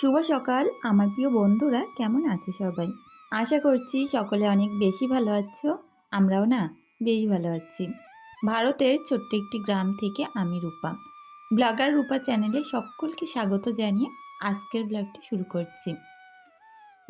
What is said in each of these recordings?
শুভ সকাল, আমার প্রিয় বন্ধুরা, কেমন আছে সবাই? আশা করছি সকলে অনেক বেশি ভালো আছো, আমরাও না বেশ ভালো আছি। ভারতের ছোট্ট একটি গ্রাম থেকে আমি রূপা। ব্লগার রূপা চ্যানেলে সকলকে স্বাগত জানিয়ে আজকের ব্লগটি শুরু করছি।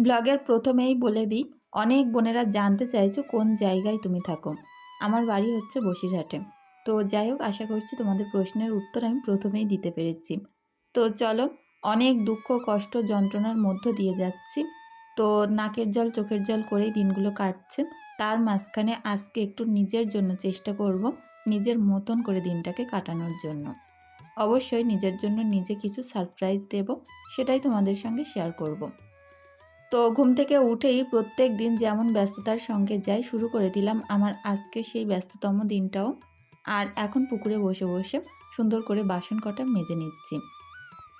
ব্লগের প্রথমেই বলে দিই, অনেক বোনেরা জানতে চাইছো কোন জায়গায় তুমি থাকো। আমার বাড়ি হচ্ছে বসিরহাটে। তো যাই হোক, আশা করছি তোমাদের প্রশ্নের উত্তর আমি প্রথমেই দিতে পেরেছি। তো চলো অনেক দুঃখ, কষ্ট, যন্ত্রণার মধ্য দিয়ে যাচ্ছি। তো নাকের জল, চোখের জল করেই দিনগুলো কাটছে। তার মাঝখানে আজকে একটু নিজের জন্য চেষ্টা করব, নিজের মতন করে দিনটাকে কাটানোর জন্য। অবশ্যই নিজের জন্য নিজে কিছু সারপ্রাইজ দেব, সেটাই তোমাদের সঙ্গে শেয়ার করব। তো ঘুম থেকে উঠেই প্রত্যেক দিন যেমন ব্যস্ততার সঙ্গে যাই, শুরু করে দিলাম আমার আজকে সেই ব্যস্ততম দিনটাও। আর এখন পুকুরে বসে বসে সুন্দর করে বাসন কটা মেজে নিচ্ছি।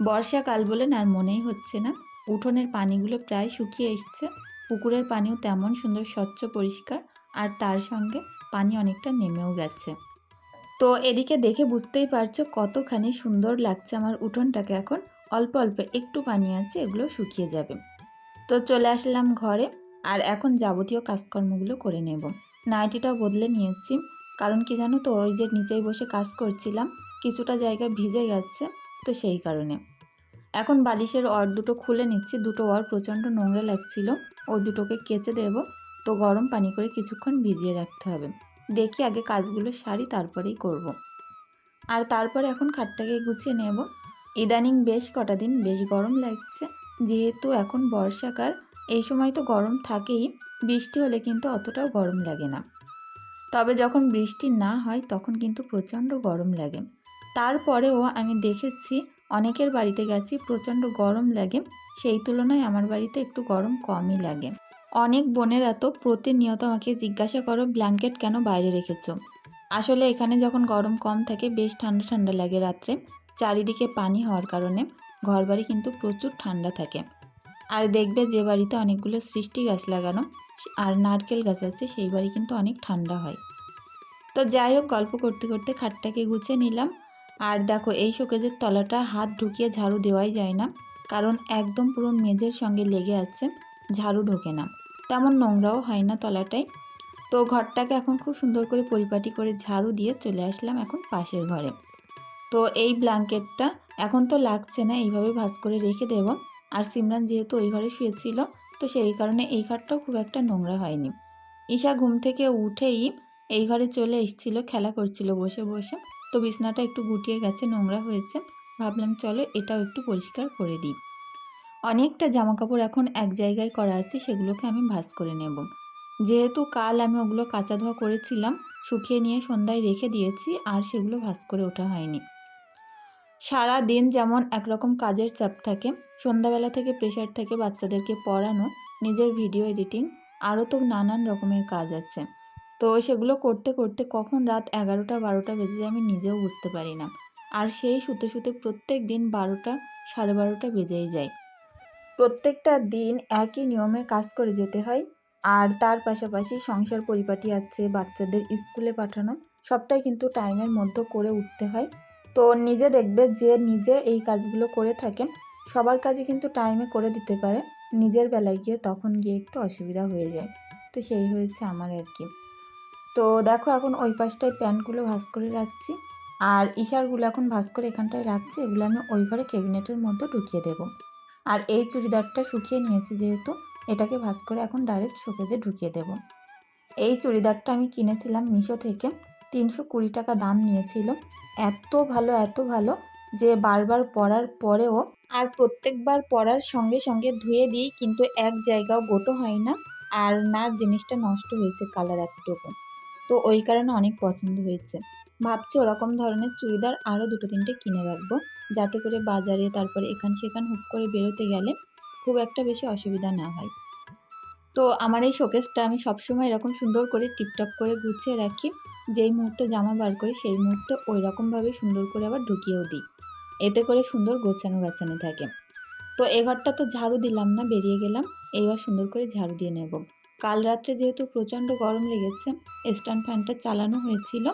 বর্ষাকাল বলে আর মনেই হচ্ছে না। উঠোনের পানিগুলো প্রায় শুকিয়ে এসছে। পুকুরের পানিও তেমন সুন্দর, স্বচ্ছ, পরিষ্কার। আর তার সঙ্গে পানি অনেকটা নেমেও গেছে। তো এদিকে দেখে বুঝতেই পারছ কতখানি সুন্দর লাগছে আমার উঠোনটাকে এখন। অল্প অল্প একটু পানি আছে, এগুলো শুকিয়ে যাবে। তো চলে আসলাম ঘরে। আর এখন যাবতীয় কাজকর্মগুলো করে নেব। নাইটিটাও বদলে নিয়েছি। কারণ কি জানো তো, ওই যে নিচেই বসে কাজ করছিলাম। কিছুটা জায়গা ভিজে গেছে। তো সেই কারণে। এখন বালিশের অর দুটো খুলে নিচ্ছি, দুটো অর প্রচণ্ড নোংরা লাগছিল। ও দুটোকে কেচে দেব, তো গরম পানি করে কিছুক্ষণ ভিজিয়ে রাখতে হবে। দেখি আগে কাজগুলো সারি, তারপরেই করব। আর তারপরে এখন খাটটাকে গুছিয়ে নেব। ইদানিং বেশ কটা দিন বেশ গরম লাগছে। যেহেতু এখন বর্ষাকাল, এই সময় তো গরম থাকেই, বৃষ্টি হলে কিন্তু অতটাও গরম লাগে না। তবে যখন বৃষ্টি না হয়, তখন কিন্তু প্রচণ্ড গরম লাগে। তারপরেও আমি দেখেছি অনেকের বাড়িতে গেছি, প্রচণ্ড গরম লাগে। সেই তুলনায় আমার বাড়িতে একটু গরম কমই লাগে। অনেক বোনেরা তো প্রতিনিয়ত আমাকে জিজ্ঞাসা করো, ব্ল্যাঙ্কেট কেন বাইরে রেখেছো? আসলে এখানে যখন গরম কম থাকে, বেশ ঠান্ডা ঠান্ডা লাগে রাত্রে। চারিদিকে পানি হওয়ার কারণে ঘরবাড়ি কিন্তু প্রচুর ঠান্ডা থাকে। আর দেখবে যে বাড়িতে অনেকগুলো সৃষ্টি গাছ লাগানো, আর নারকেল গাছ আছে, সেই বাড়ি কিন্তু অনেক ঠান্ডা হয়। তো যাই হোক, গল্প করতে করতে খাটটাকে গুছিয়ে নিলাম। আর দেখো, এই শোকেজের তলাটা হাত ঢুকিয়ে ঝাড়ু দেওয়াই যায় না, কারণ একদম পুরো মেজের সঙ্গে লেগে আছে, ঝাড়ু ঢোকে না। তেমন নোংরাও হয় না তলাটায়। তো ঘরটাকে এখন খুব সুন্দর করে পরিপাটি করে ঝাড়ু দিয়ে চলে আসলাম এখন পাশের ঘরে। তো এই ব্ল্যাঙ্কেটটা এখন তো লাগছে না, এইভাবে ভাজ করে রেখে দেব। আর সিমরান যেহেতু ওই ঘরে শুয়েছিল, তো সেই কারণে এই ঘরটাও খুব একটা নোংরা হয়নি। ঈশা ঘুম থেকে উঠেই এই ঘরে চলে এসেছিল, খেলা করছিল বসে বসে। তো বিছনাটা একটু গুটিয়ে গেছে, নোংরা হয়েছে। ভাবলাম, চলো এটাও একটু পরিষ্কার করে দিই। অনেকটা জামা কাপড় এখন এক জায়গায় করা আছে, সেগুলোকে আমি ভাঁজ করে নেব। যেহেতু কাল আমি ওগুলো কাঁচা ধোয়া করেছিলাম, শুকিয়ে নিয়ে সন্ধ্যায় রেখে দিয়েছি, আর সেগুলো ভাঁজ করে ওঠা হয়নি। সারা দিন যেমন একরকম কাজের চাপ থাকে, সন্ধ্যাবেলা থেকে প্রেশার থেকে বাচ্চাদেরকে পড়ানো, নিজের ভিডিও এডিটিং, আরও তো নানান রকমের কাজ আছে। তো সেগুলো করতে করতে কখন রাত এগারোটা, বারোটা বেজে যায় আমি নিজেও বুঝতে পারি না। আর সেই শুতে শুতে প্রত্যেক দিন বারোটা, সাড়ে বারোটা বেজেই যায়। প্রত্যেকটা দিন একই নিয়মে কাজ করে যেতে হয়। আর তার পাশাপাশি সংসার পরিপাটি আছে, বাচ্চাদের স্কুলে পাঠানো, সবটাই কিন্তু টাইমের মধ্যে করে উঠতে হয়। তো নিজে দেখবে যে নিজে এই কাজগুলো করে থাকেন, সবার কাজই কিন্তু টাইমে করে দিতে পারে। নিজের বেলায় গিয়ে তখন গিয়ে একটু অসুবিধা হয়ে যায়। তো সেই হয়েছে আমার আর কি। তো দেখো এখন ওই পাশটায় প্যান্টগুলো ভাস করে রাখছি। আর ইশারগুলো এখন ভাস করে এখানটায় রাখছি, এগুলো আমি ওই ঘরে ক্যাবিনেটের মধ্যে ঢুকিয়ে দেব। আর এই চুড়িদারটা শুকিয়ে নিয়েছি যেহেতু, এটাকে ভাস করে এখন ডাইরেক্ট শোকেজে ঢুকিয়ে দেব। এই চুড়িদারটা আমি কিনেছিলাম মিশো থেকে, তিনশো কুড়ি টাকা দাম নিয়েছিল। এত ভালো এত ভালো যে বারবার পরার পরেও আর প্রত্যেকবার পরার সঙ্গে সঙ্গে ধুয়ে দিই, কিন্তু এক জায়গাও গোটো হয় না। আর না, জিনিসটা নষ্ট হয়েছে কালার একটুকু। তো ওই কারণে অনেক পছন্দ হয়েছে। ভাবছি ওরকম ধরনের চুড়িদার আরও দুটো তিনটে কিনে রাখব, যাতে করে বাজারে তারপরে এখান সেখান হুক করে বেরোতে গেলে খুব একটা বেশি অসুবিধা না হয়। তো আমার এই শোকেসটা আমি সবসময় এরকম সুন্দর করে টিপটপ করে গুছিয়ে রাখি, যেই মুহূর্তে জামা বার করি সেই মুহূর্তে ওই রকমভাবে সুন্দর করে আবার ঢুকিয়েও দিই। এতে করে সুন্দর গোছানো গাছানো থাকে। তো এ ঘরটা তো ঝাড়ু দিলাম না, বেরিয়ে গেলাম, এইবার সুন্দর করে ঝাড়ু দিয়ে নেব। কাল রাত্রে যেহেতু প্রচণ্ড গরম লেগেছে, স্ট্যান্ড ফ্যানটা চালানো হয়েছিল।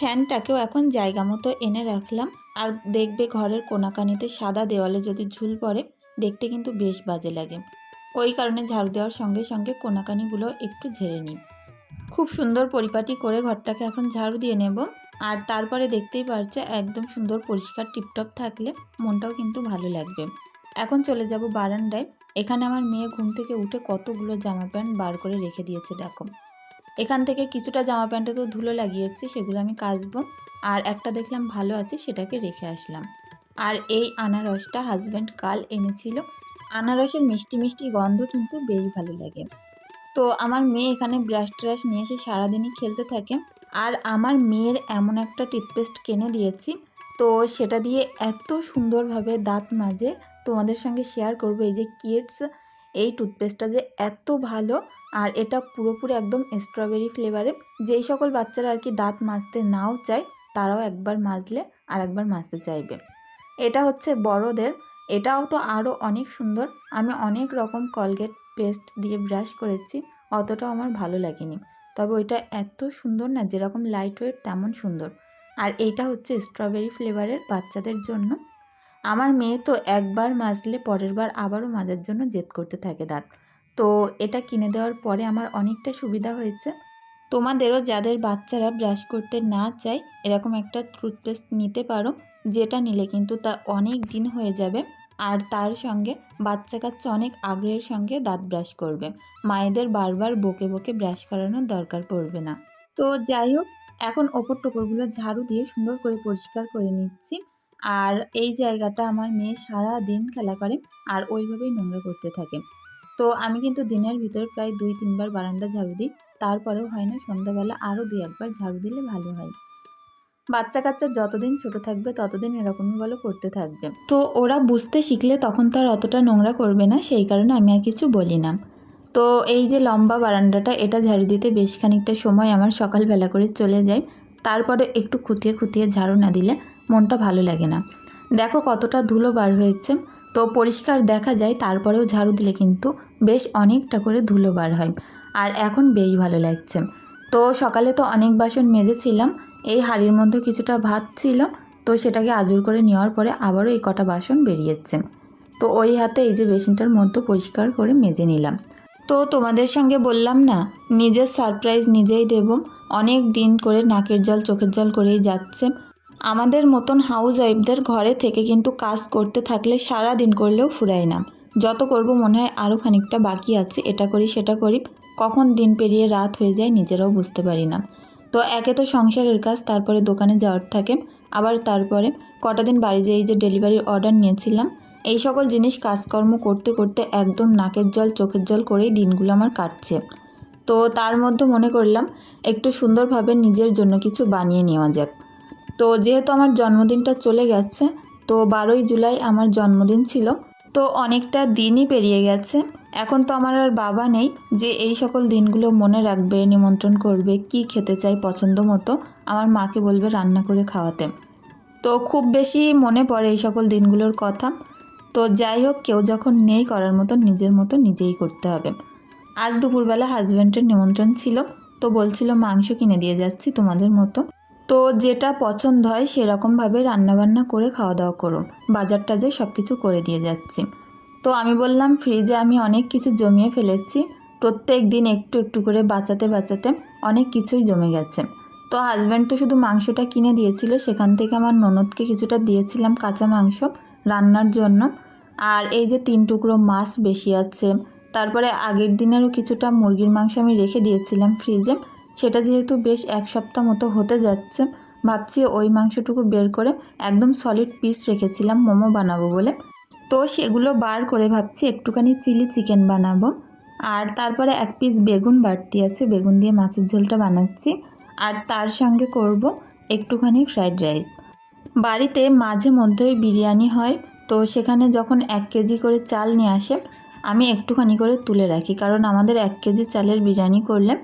ফ্যানটাকেও এখন জায়গা মতো এনে রাখলাম। আর দেখবে ঘরের কোনাকানিতে সাদা দেওয়ালে যদি ঝুল পড়ে, দেখতে কিন্তু বেশ বাজে লাগে। ওই কারণে ঝাড়ু দেওয়ার সঙ্গে সঙ্গে কোনাকানিগুলো একটু ঝেড়ে নিই। খুব সুন্দর পরিপাটি করে ঘরটাকে এখন ঝাড়ু দিয়ে নেব। আর তারপরে দেখতেই পারছ, একদম সুন্দর পরিষ্কার টিপটপ থাকলে মনটাও কিন্তু ভালো লাগবে। এখন চলে যাব বারান্দায়। এখানে আমার মেয়ে ঘুম থেকে উঠে কতগুলো জামা প্যান্ট বার করে রেখে দিয়েছে, দেখো। এখান থেকে কিছুটা জামা প্যান্টে তো ধুলো লাগিয়েছি, সেগুলো আমি কাচবো। আর একটা দেখলাম ভালো আছে, সেটাকে রেখে আসলাম। আর এই আনারসটা হাজব্যান্ড কাল এনেছিল। আনারসের মিষ্টি মিষ্টি গন্ধ কিন্তু বেশ ভালো লাগে। তো আমার মেয়ে এখানে ব্রাশ ট্রাশ নিয়ে এসে সারাদিনই খেলতে থাকে। আর আমার মেয়ের এমন একটা টুথপেস্ট কিনে দিয়েছি, তো সেটা দিয়ে এত সুন্দরভাবে দাঁত মাজে তোমাদের সঙ্গে শেয়ার করব, এই যে কিডস এই টুথপেস্টটা যে এত ভালো আর এটা পুরোপুরি একদম স্ট্রবেরি ফ্লেভারের যেই সকল বাচ্চারা আর কি দাঁত মাজতে নাও চায়, তারাও একবার মাজলে আর একবার মাজতে চাইবে। এটা হচ্ছে বড়দের, এটাও তো আরও অনেক সুন্দর। আমি অনেক রকম কলগেট পেস্ট দিয়ে ব্রাশ করেছি, অতটাও আমার ভালো লাগেনি। তবে ওইটা এত সুন্দর না, যেরকম লাইট ওয়েট তেমন সুন্দর। আর এইটা হচ্ছে স্ট্রবেরি ফ্লেভারের বাচ্চাদের জন্য আমার মেয়ে তো একবার মাজলে পরের বার আবারও মাজার জন্য জেদ করতে থাকে দাঁত। তো এটা কিনে দেওয়ার পরে আমার অনেকটা সুবিধা হয়েছে। তোমাদেরও যাদের বাচ্চারা ব্রাশ করতে না চায়, এরকম একটা টুথপেস্ট নিতে পারো, যেটা নিলে কিন্তু তা অনেক দিন হয়ে যাবে। আর তার সঙ্গে বাচ্চা কাচ্চা অনেক আগ্রহের সঙ্গে দাঁত ব্রাশ করবে। মায়েদের বারবার বকে বকে ব্রাশ করানোর দরকার পড়বে না। তো যাই হোক, এখন ওপর টোপরগুলো ঝাড়ু দিয়ে সুন্দর করে পরিষ্কার করে নিচ্ছি। আর এই জায়গাটা আমার মেয়ে সারা দিন খেলা করে আর ওইভাবেই নোংরা করতে থাকে। তো আমি কিন্তু দিনের ভিতরে প্রায় দুই তিনবার বারান্দা ঝাড়ু দিই, তারপরেও হয় না, সন্ধ্যাবেলা আরও দুই একবার ঝাড়ু দিলে ভালো হয়। বাচ্চা কাচ্চা যতদিন ছোট থাকবে ততদিন এরকমই বলো করতে থাকবে। তো ওরা বুঝতে শিখলে তখন তো আর অতটা নোংরা করবে না, সেই কারণে আমি আর কিছু বলি না। তো এই যে লম্বা বারান্দাটা, এটা ঝাড়ু দিতে বেশ খানিকটা সময় আমার সকালবেলা করে চলে যায়। তারপরে একটু খুঁতিয়ে খুঁতিয়ে ঝাড়ু না দিলে মনটা ভালো লাগে না। দেখো কতটা ধুলো বার হয়েছে। তো পরিষ্কার দেখা যায়, তারপরেও ঝাড়ু দিলে কিন্তু বেশ অনেকটা করে ধুলো বার হয়। আর এখন বেশ ভালো লাগছে। তো সকালে তো অনেক বাসন মেজেছিলাম। এই হাঁড়ির মধ্যে কিছুটা ভাত ছিল। তো সেটাকে আজুর করে নেওয়ার পরে আবারও এই কটা বাসন বেরিয়েছে। তো ওই হাতে এই যে বেসিনটার মধ্যে পরিষ্কার করে মেজে নিলাম। তো তোমাদের সঙ্গে বললাম না, নিজের সারপ্রাইজ নিজেই দেব। অনেক দিন করে নাকের জল, চোখের জল করেই যাচ্ছে। আমাদের মতন হাউস ওয়াইফদের ঘরে থেকে কিন্তু কাজ করতে থাকলে সারা দিন করলেও ফুরায় না। যত করব মনে হয় আরও খানিকটা বাকি আছে, এটা করি, সেটা করি। কখন দিন পেরিয়ে রাত হয়ে যায় নিজেরাও বুঝতে পারি না। তো একে তো সংসারের কাজ, তারপরে দোকানে যাওয়ার থাকে, আবার তারপরে কটা দিন বাড়ি যেয়ে যে ডেলিভারির অর্ডার নিয়েছিলাম, এই সকল জিনিস কাজকর্ম করতে করতে একদম নাকের জল, চোখের জল করেই দিনগুলো আমার কাটছে। তো তার মধ্যে মনে করলাম, একটু সুন্দরভাবে নিজের জন্য কিছু বানিয়ে নেওয়া যাক। তো যেহেতু আমার জন্মদিনটা চলে গেছে, তো বারোই জুলাই আমার জন্মদিন ছিল, তো অনেকটা দিনই পেরিয়ে গেছে। এখন তো আমার আর বাবা নেই, যে এই সকল দিনগুলো মনে রাখবে, নিমন্ত্রণ করবে, কি খেতে চাই পছন্দ মতো, আমার মাকে বলবে রান্না করে খাওয়াতে। তো খুব বেশি মনে পড়ে এই সকল দিনগুলোর কথা। তো যাই হোক, কেউ যখন নেই করার মতো, নিজের মতো নিজেই করতে হবে। আজ দুপুরবেলা হাজব্যান্ডের নিমন্ত্রণ ছিল, তো বলছিল মাংস কিনে দিয়ে যাচ্ছি তোমাদের মতো। তো যেটা পছন্দ হয় সেরকমভাবে রান্নাবান্না করে খাওয়া দাওয়া করো। বাজার টাজার সব কিছু করে দিয়ে যাচ্ছি। তো আমি বললাম, ফ্রিজে আমি অনেক কিছু জমিয়ে ফেলেছি। প্রত্যেক দিন একটু একটু করে বাঁচাতে বাঁচাতে অনেক কিছুই জমে গেছে। তো হাজব্যান্ড তো শুধু মাংসটা কিনে দিয়েছিল, সেখান থেকে আমার ননদকে কিছুটা দিয়েছিলাম কাঁচা মাংস রান্নার জন্য। আর এই যে তিন টুকরো মাছ বেশি আছে, তারপরে আগের দিনেরও কিছুটা মুরগির মাংস আমি রেখে দিয়েছিলাম ফ্রিজে সেটা যেহেতু বেশ এক সপ্তাহ মতো হতে যাচ্ছে, ভাবছি ওই মাংসটুকু বের করে একদম সলিড পিস রেখেছিলাম, মোমো বানাবো বলে। তো সেগুলো বার করে ভাবছি একটুখানি চিলি চিকেন বানাবো। আর তারপরে এক পিস বেগুন বাড়তি আছে, বেগুন দিয়ে মাছের ঝোলটা বানাচ্ছি। আর তার সঙ্গে করব একটুখানি ফ্রাইড রাইস বাড়িতে মাঝে মধ্যেই বিরিয়ানি হয়, তো সেখানে যখন এক কেজি করে চাল নিয়ে আসে, আমি একটুখানি করে তুলে রাখি। কারণ আমাদের এক কেজি চালের বিরিয়ানি করলে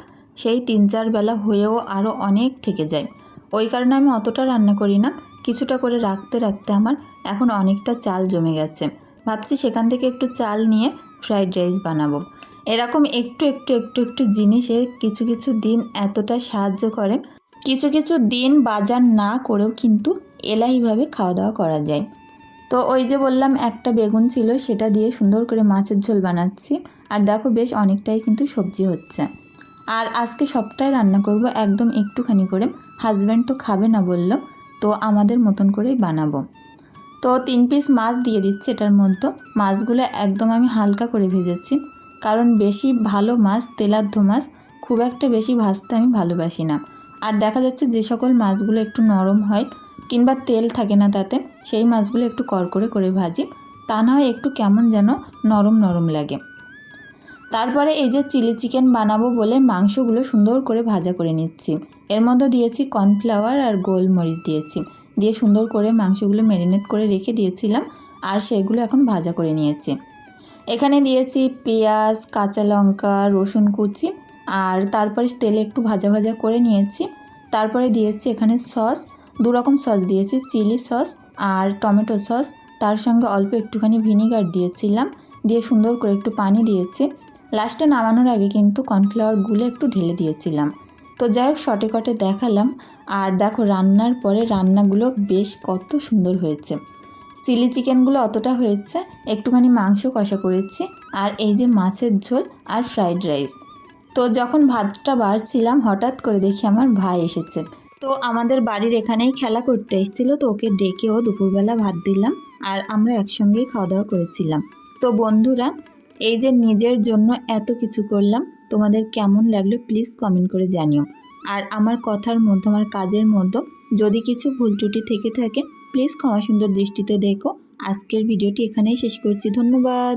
সেই তিন চার বেলা হয়েও আরও অনেক থেকে যায়। ওই কারণে আমি অতটা রান্না করি না। কিছুটা করে রাখতে রাখতে আমার এখন অনেকটা চাল জমে গেছে। ভাবছি সেখান থেকে একটু চাল নিয়ে ফ্রাইড রাইস বানাবো। এরকম একটু একটু একটু একটু জিনিসে কিছু কিছু দিন এতটা সাহায্য করে। কিছু কিছু দিন বাজার না করেও কিন্তু এলাহিভাবে খাওয়া দাওয়া করা যায়। তো ওই যে বললাম, একটা বেগুন ছিল, সেটা দিয়ে সুন্দর করে মাছের ঝোল বানাচ্ছি। আর দেখো বেশ অনেকটাই কিন্তু সবজি হচ্ছে। আর আজকে সবটাই রান্না করব একদম একটুখানি করে। হাজব্যান্ড তো খাবে না বলল, তো আমাদের মতন করেই বানাবো। তো তিন পিস মাছ দিয়ে দিচ্ছি এটার মধ্যে। মাছগুলো একদম আমি হালকা করে ভেজেছি, কারণ বেশি ভালো মাছ, তেলাদ্ধ মাছ, খুব একটা বেশি ভাজতে আমি ভালোবাসি না। আর দেখা যাচ্ছে যে সকল মাছগুলো একটু নরম হয়, কিংবা তেল থাকে না তাতে, সেই মাছগুলো একটু করকরে করে ভাজি। তা না হয় একটু কেমন যেন নরম নরম লাগে। তারপরে এই যে চিলি চিকেন বানাবো বলে মাংসগুলো সুন্দর করে ভাজা করে নিচ্ছি। এর মধ্যে দিয়েছি কর্নফ্লাওয়ার আর গোলমরিচ দিয়েছি। দিয়ে সুন্দর করে মাংসগুলো ম্যারিনেট করে রেখে দিয়েছিলাম আর সেগুলো এখন ভাজা করে নিয়েছি। এখানে দিয়েছি পেঁয়াজ, কাঁচা লঙ্কা, রসুন কুচি আর তারপরে তেলে একটু ভাজা ভাজা করে নিয়েছি। তারপরে দিয়েছি এখানে সস, দু রকম সস দিয়েছি, চিলি সস আর টমেটো সস। তার সঙ্গে অল্প একটুখানি ভিনিগার দিয়েছিলাম। দিয়ে সুন্দর করে একটু পানি দিয়েছি। লাস্টে নামানোর আগে কিন্তু কর্নফ্লাওয়ার গুলে একটু ঢেলে দিয়েছিলাম। তো যাই হোক, শটে কটে দেখালাম। আর দেখো, রান্নার পরে রান্নাগুলো বেশ কত সুন্দর হয়েছে। চিলি চিকেনগুলো অতটা হয়েছে, একটুখানি মাংস কষা করেছি, আর এই যে মাছের ঝোল আর ফ্রাইড রাইস। তো যখন ভাতটা বাড়ছিলাম, হঠাৎ করে দেখি আমার ভাই এসেছে। তো আমাদের বাড়ির এখানেই খেলা করতে এসেছিল, তো ওকে ডেকেও দুপুরবেলা ভাত দিলাম, আর আমরা একসঙ্গেই খাওয়া দাওয়া করেছিলাম। তো বন্ধুরা এই যে নিজের জন্য এত কিছু করলাম, তোমাদের কেমন লাগল প্লিজ কমেন্ট করে জানিও। আর আমার কথার মধ্যে, আমার কাজের মধ্যে যদি কিছু ভুল ত্রুটি থেকে থাকে প্লিজ ক্ষমা সুন্দর দৃষ্টিতে দেখো। আজকের ভিডিওটি এখানেই শেষ করছি। ধন্যবাদ।